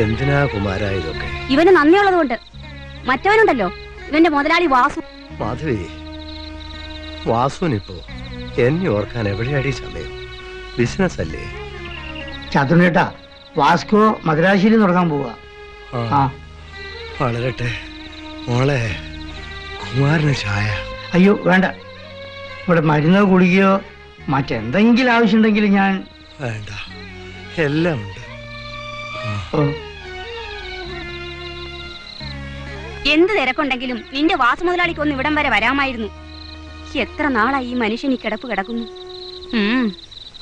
എന്തിനാ കുമാര ഇതൊക്കെ ഇവന് നന്ദിയുള്ളതുകൊണ്ട്. മറ്റവനുണ്ടല്ലോ. ഇവന്റെ മുതലാളി വാസു. മാധവി വാസുവിനിപ്പോ എന്നെ ഓർക്കാൻ എവിടെയാടി സമയം? ബിസിനസ് അല്ലേ ചതുർണേട്ടാ വാസ്കോ മദ്രാശിയിൽ തുടങ്ങാൻ പോവാ. വളരട്ടെ മോളെ കുമാരന് ചായ. അയ്യോ വേണ്ട. ഇവിടെ മരുന്നോ ഗുളികയോ മറ്റെന്തെങ്കിലും ആവശ്യമുണ്ടെങ്കിൽ ഞാൻ വേണ്ട. എല്ലാം ഉണ്ട്. ഓ, എന്ത് തിരക്കുണ്ടെങ്കിലും നിന്റെ വാസു മുതലാളിക്ക് ഒന്ന് ഇവിടം വരെ വരാമായിരുന്നു. എത്ര നാളായി ഈ മനുഷ്യൻ ഈ കിടപ്പ് കിടക്കുന്നു?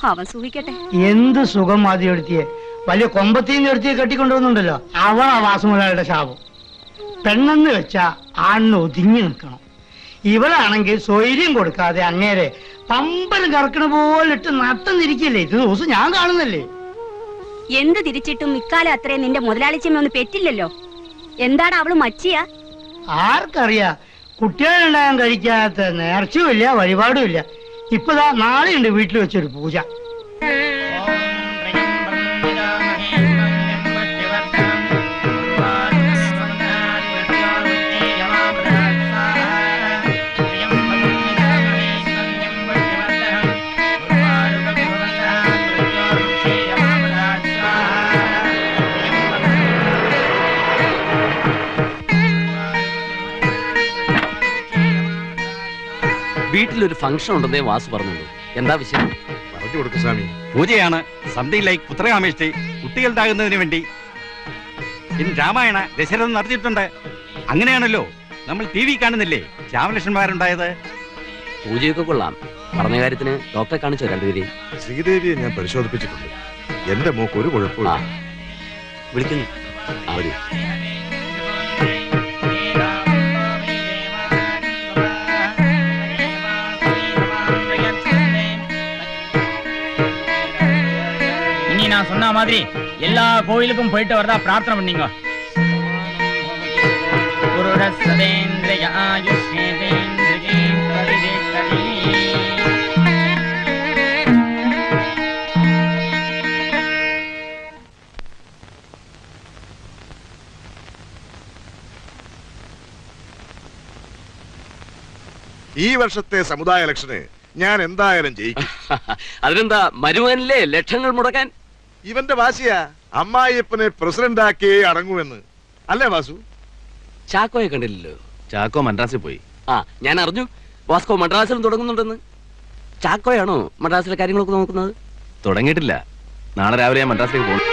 അവൻ സൂഹിക്കട്ടെ. എന്ത് സുഖം ആദ്യം എടുത്തിയെ. വലിയ കൊമ്പത്തിന്ന് എടുത്തിയെ കെട്ടിക്കൊണ്ടുവന്നുണ്ടല്ലോ അവളാ വാസുമുലയുടെ ശാപം. പെണ്ണെന്ന് വെച്ചാ ആണിന് ഒതുങ്ങി നിൽക്കണം. ഇവളാണെങ്കിൽ സ്വൈര്യം കൊടുക്കാതെ അങ്ങേരെ പമ്പലും കറക്കണ പോലെ ഇട്ട് നട്ടന്നിരിക്കല്ലേ? ഇത് ദിവസം ഞാൻ കാണുന്നല്ലേ? എന്ത് തിരിച്ചിട്ടും ഇക്കാലം അത്രയും നിന്റെ മുതലാളിച്ചമ്മ ഒന്ന് പെറ്റില്ലല്ലോ. എന്താണ് അവൾ മച്ചിയാ? ആർക്കറിയാ? കുട്ടികളുണ്ടാകാൻ കഴിക്കാത്ത നേർച്ചയുമില്ല വഴിപാടുമില്ല. ഇപ്പതാ നാളെയുണ്ട് വീട്ടിൽ വെച്ചൊരു പൂജ. വീട്ടിലൊരു ഫംഗ്ഷൻ ഉണ്ടെന്നേ വാസ് പറഞ്ഞുള്ളൂ. എന്താ വിഷയം? പറഞ്ഞു കൊടുക്കും സ്വാമി. പൂജയാണ് സന്ധ്യയിലായി പുത്രകാമേഷ്ടി കുട്ടികളുണ്ടാകുന്നതിന് വേണ്ടി. ഇൻ രാമായണ ദശരഥം നടത്തിയിട്ടുണ്ട്. അങ്ങനെയാണല്ലോ നമ്മൾ ടി വി കാണുന്നില്ലേ? രാമലക്ഷ്മണന്മാരുണ്ടായത് പൂജയൊക്കെ കൊള്ളാം. പറഞ്ഞ കാര്യത്തിന് ഡോക്ടറെ കാണിച്ചോ രണ്ടുപേരെയും? ശ്രീദേവിയെ ഞാൻ പരിശോധിപ്പിച്ചിട്ടുണ്ട്. എന്റെ മോക്ക് ഒരു കുഴപ്പമില്ല. വിളിക്കുന്നു. ആ. நான் சொன்ன மாதிரி எல்லா கோயிலுக்கும் போயிட்டு வரதா பிரார்த்தனை பண்ணீங்க புருட சதேந்திரிய ஆயுஷ்யேந்திரியே பரிதேக்கரி. ഈ വർഷത്തെ സമുദായ ഇലക്ഷന് ഞാൻ എന്തായാലും ജയിക്കും അതിനെന്താ മരുമകനിലെ ലക്ഷങ്ങൾ മുടക്കാൻ ഇവന്റെ വാശിയാ അമ്മായിയപ്പനെ പ്രസിഡന്റ് ആക്കിയേ അടങ്ങുമെന്ന്. അല്ലേ വാസു? ചാക്കോയെ കണ്ടില്ലല്ലോ? ചാക്കോ മദ്രാസിൽ പോയി. ആ ഞാൻ അറിഞ്ഞു വാസ്കോ മദ്രാസിലും തുടങ്ങുന്നുണ്ടെന്ന്. ചാക്കോയാണോ മദ്രാസിലെ കാര്യങ്ങളൊക്കെ നോക്കുന്നത്? തുടങ്ങിയിട്ടില്ല. നാളെ രാവിലെ ഞാൻ മദ്രാസിലേക്ക് പോകും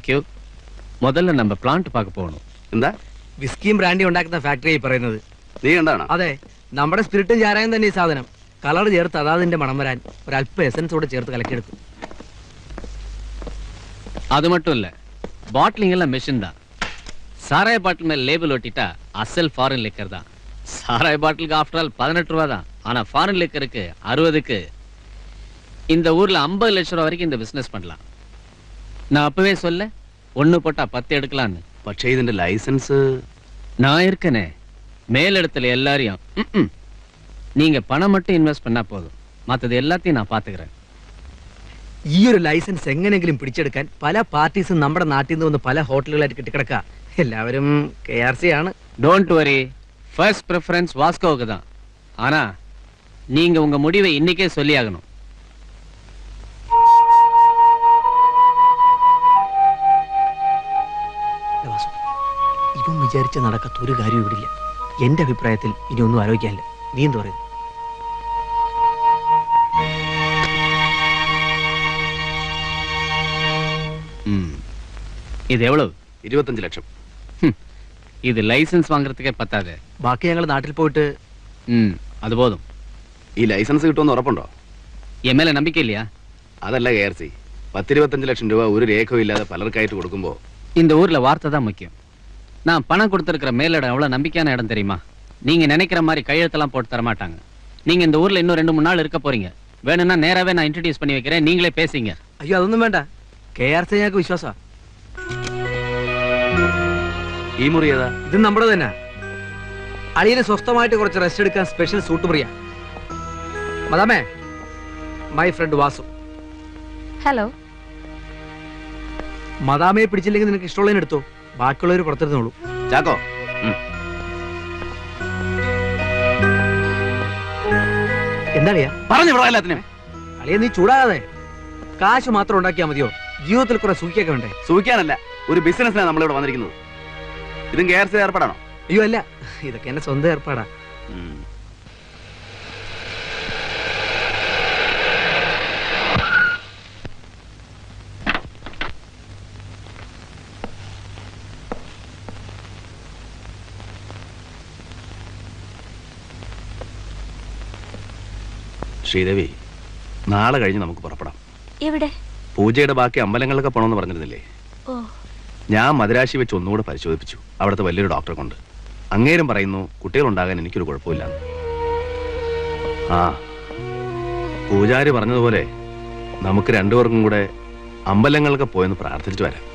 தேங்க்யூ முதல்ல நம்ம பிளான்ட் பார்க்க போகணும் എന്താ വിസ്കിയും ബ്രാൻഡി ഉണ്ടാക്കുന്ന ഫാക്ടറിയായി പറയുന്നത് നീ കണ്ടാണോ അതെ നമ്മുടെ സ്പിരിറ്റും ചാരായം തന്നെ ഈ സാധനം കളർ ചേർത്ത് അതാതിന്റെ മണം വരാൻ ഒരല്പം എസൻസ് കൂടെ ചേർത്ത് കലക്കിയെടുക്കും அது மட்டும் இல்ல பாட்டிலிங் எல்லாம் மெஷின் தான் சாராய பாட்டில் மேல லேபிள் ஒட்டிட்டா அசல் ஃபாரின் லிக்கர் தான் சாராய பாட்டிலுக்கு ஆஃப்டர் ஆல் பதினெட்டு ரூபா தான் ஆனா ஃபாரின் லிக்கருக்கு அறுபதுக்கு இந்த ஊர்ல ஐம்பது லட்சம் ரூபா வரைக்கும் இந்த பிசினஸ் பண்ணலாம் நான் அப்பவே சொல்ல ஒண்ணு போட்டா பத்து எடுக்கலான்னு പക്ഷേ ഇതിന്റെ ലൈസൻസ് நான் இருக்கனே மேலிடத்துல எல்லாரையும் ம்ம். நீங்க பணம் மட்டும் இன்வெஸ்ட் பண்ணா போதும் மத்தது எல்லாத்தையும் நான் பாத்துக்கிறேன் ഈ ഒരു ലൈസൻസ് എങ്ങനെങ്കിലും പിടിച്ചെടുക്കാൻ പല പാർട്ടീസും നമ്മുടെ നാട്ടിൽ നിന്ന് വന്ന് പല ഹോട്ടലുകളായിട്ട് കെട്ടിക്കിടക്ക എല്ലാവരും കെ ആർ സി ആണ് டோன்ட் வரி ஃபர்ஸ்ட் ப்ரிஃபரன்ஸ் வாஸ்கோவுக்கு தான் ஆனா நீங்க உங்க முடிவை இன்னைக்கே சொல்லியாகணும் വിചാരിച്ച നടക്കാത്ത ഒരു കാര്യം ഇവിടെ ഇല്ല എന്റെ അഭിപ്രായത്തിൽ ഇനി ഒന്നും ആലോചിക്കാനില്ല നീ എന്ത് പറയുന്നു இது எவ்வளவு ഇരുപത്തഞ്ച് ലക്ഷം இது லைசென்ஸ் வாங்குறதுக்கே பத்தாது ബാക്കി ഞങ്ങൾ നാട്ടിൽ പോയിട്ട് ம் அது போதும் ഈ ലൈസൻസ് കിട്ടുമെന്ന് ഉറപ്പുണ്ടോ என் மேல நம்பிக்கை இல்லையா അതല്ല കെ ആർ സി പത്തിരുപത്തഞ്ച് ലക്ഷം രൂപ ഒരു രേഖയും ഇല്ലാതെ പലർക്കായിട്ട് കൊടുക്കുമ്പോ இந்த ஊர்ல வார்த்தை தான் முக்கியம் நான் பணம் கொடுத்துருக்கிற மேலிடம் எவ்வளவு நம்பிக்கையான இடம் தெரியுமா நீங்க நினைக்கிற மாதிரி கையெழுத்தெல்லாம் போட்டு தர மாட்டாங்க நீங்க இந்த ஊர்ல இன்னும் ரெண்டு மூணு நாள் இருக்க போறீங்க வேணும்னா நேராவே நான் இன்ட்ரடியூஸ் பண்ணி வைக்கிறேன் நீங்களே பேசிங்க അയ്യോ അതൊന്നും വേണ്ട കെ ആർ സി ഞങ്ങൾക്ക് വിശ്വാസമാണ് ഈ മുറി ഏതാ ഇത് നമ്മുടെ തന്നെ അളിയന് സ്വസ്ഥമായിട്ട് കുറച്ച് റെസ്റ്റ് എടുക്കാൻ special suite മുറിയാ മതാമേ my friend Vasu hello മദാമയെ പിടിച്ചില്ലെങ്കിൽ നിനക്ക് ഇഷ്ടമുള്ളതിന് എടുത്തോ ബാക്കിയുള്ളവർ പുറത്തിരുന്നോളൂ. ചാക്കോ. എന്താളിയാ പറഞ്ഞു എല്ലാത്തിനും അളിയ നീ ചൂടാകാതെ. കാശ് മാത്രം ഉണ്ടാക്കിയാൽ മതിയോ? ജീവിതത്തിൽ കുറെ സൂക്കിയൊക്കെ വേണ്ടേ? സൂഹിക്കാനല്ല ഒരു ബിസിനസ്സിനാണ് നമ്മളിവിടെ വന്നിരിക്കുന്നത്. ഇതും കെ ആർ സി ഏർപ്പെടാണോ? അയ്യോ അല്ല. ഇതൊക്കെ എന്റെ സ്വന്തം ഏർപ്പാടാ. ശ്രീദേവി നാളെ കഴിഞ്ഞ് നമുക്ക് പുറപ്പെടാം. എവിടെ? പൂജയുടെ ബാക്കി അമ്പലങ്ങളിലൊക്കെ പോണമെന്ന് പറഞ്ഞിരുന്നില്ലേ? ഞാൻ മദരാശി വെച്ച് ഒന്നുകൂടെ പരിശോധിപ്പിച്ചു. അവിടുത്തെ വലിയൊരു ഡോക്ടറെ കൊണ്ട്. അങ്ങേരും പറയുന്നു കുട്ടികളുണ്ടാകാൻ എനിക്കൊരു കുഴപ്പമില്ല ആ പൂജാരി പറഞ്ഞതുപോലെ നമുക്ക് രണ്ടുപേർക്കും കൂടെ അമ്പലങ്ങളൊക്കെ പോയെന്ന് പ്രാർത്ഥിച്ചു വരാം.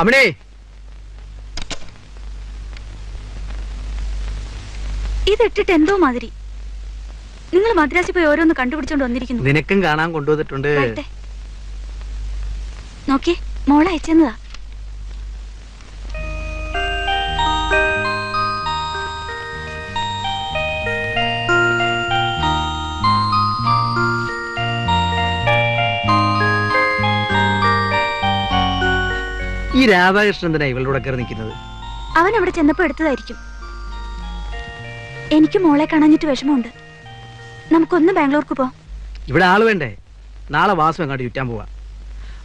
അമ്മണേ ഇതിട്ടിട്ട് എന്തോ മാതിരി. നിങ്ങൾ മദ്രാസിൽ പോയി ഓരോന്ന് കണ്ടുപിടിച്ചോണ്ട് വന്നിരിക്കുന്നു. നിനക്കും കാണാൻ കൊണ്ടുവന്നിട്ടുണ്ട്. നോക്കി നോക്കിയേ മോളെ അയച്ചെന്നതാ. ഈ രാധാകൃഷ്ണൻ എന്തിനാ ഇവളുടെ കൂടെ കയറി നിൽക്കുന്നത്? അവൻ അവിടെ ചെന്നപ്പോ എടുത്തതായിരിക്കും. എനിക്ക് മോളെ കാണാഞ്ഞിട്ട് വിഷമമുണ്ട്. നമുക്കൊന്ന് ബാംഗ്ലൂർക്ക് പോവാം ഇവിടെ ആൾ വേണ്ടേ? നാളെ വാസം എങ്ങാണ്ട് ചുറ്റാൻ പോവാ.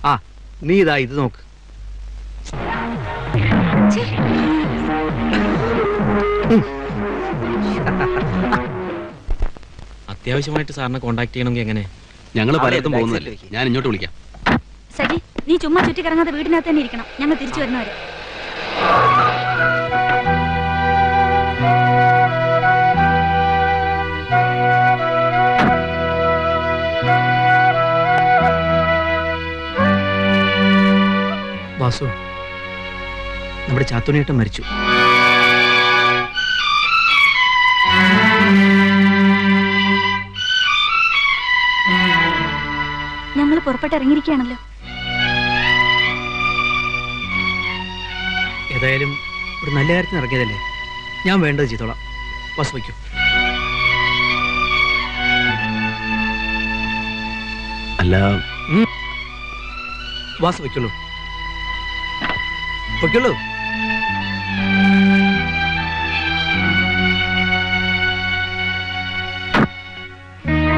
ആ നീ ഇതാ ഇത് നോക്ക്. അത്യാവശ്യമായിട്ട് സാറിനെ കോണ്ടാക്ട് ചെയ്യണമെങ്കിൽ എങ്ങനെ? ഞങ്ങൾ പലയിടത്തും പോകുന്നില്ലേ. ഞാൻ ഇങ്ങോട്ട് വിളിക്കാം. സജി നീ ചുമ്മാ ചുറ്റി കറങ്ങാതെ വീടിനകത്ത് തന്നെ ഇരിക്കണം. ഞങ്ങൾ തിരിച്ചു വരുന്നവരെ. വാസു. നമ്മുടെ ചാത്തുണിയേട്ടൻ മരിച്ചു. ഞങ്ങൾ പുറപ്പെട്ട് ഇറങ്ങിയിരിക്കുകയാണല്ലോ ഏതായാലും ഒരു നല്ല കാര്യത്തിന് ഇറങ്ങിയതല്ലേ? ഞാൻ വേണ്ടത് ചെയ്തോളാം. ബസ് വയ്ക്കൂ. അല്ല വാസ് വയ്ക്കുള്ളൂ. വയ്ക്കുള്ളൂ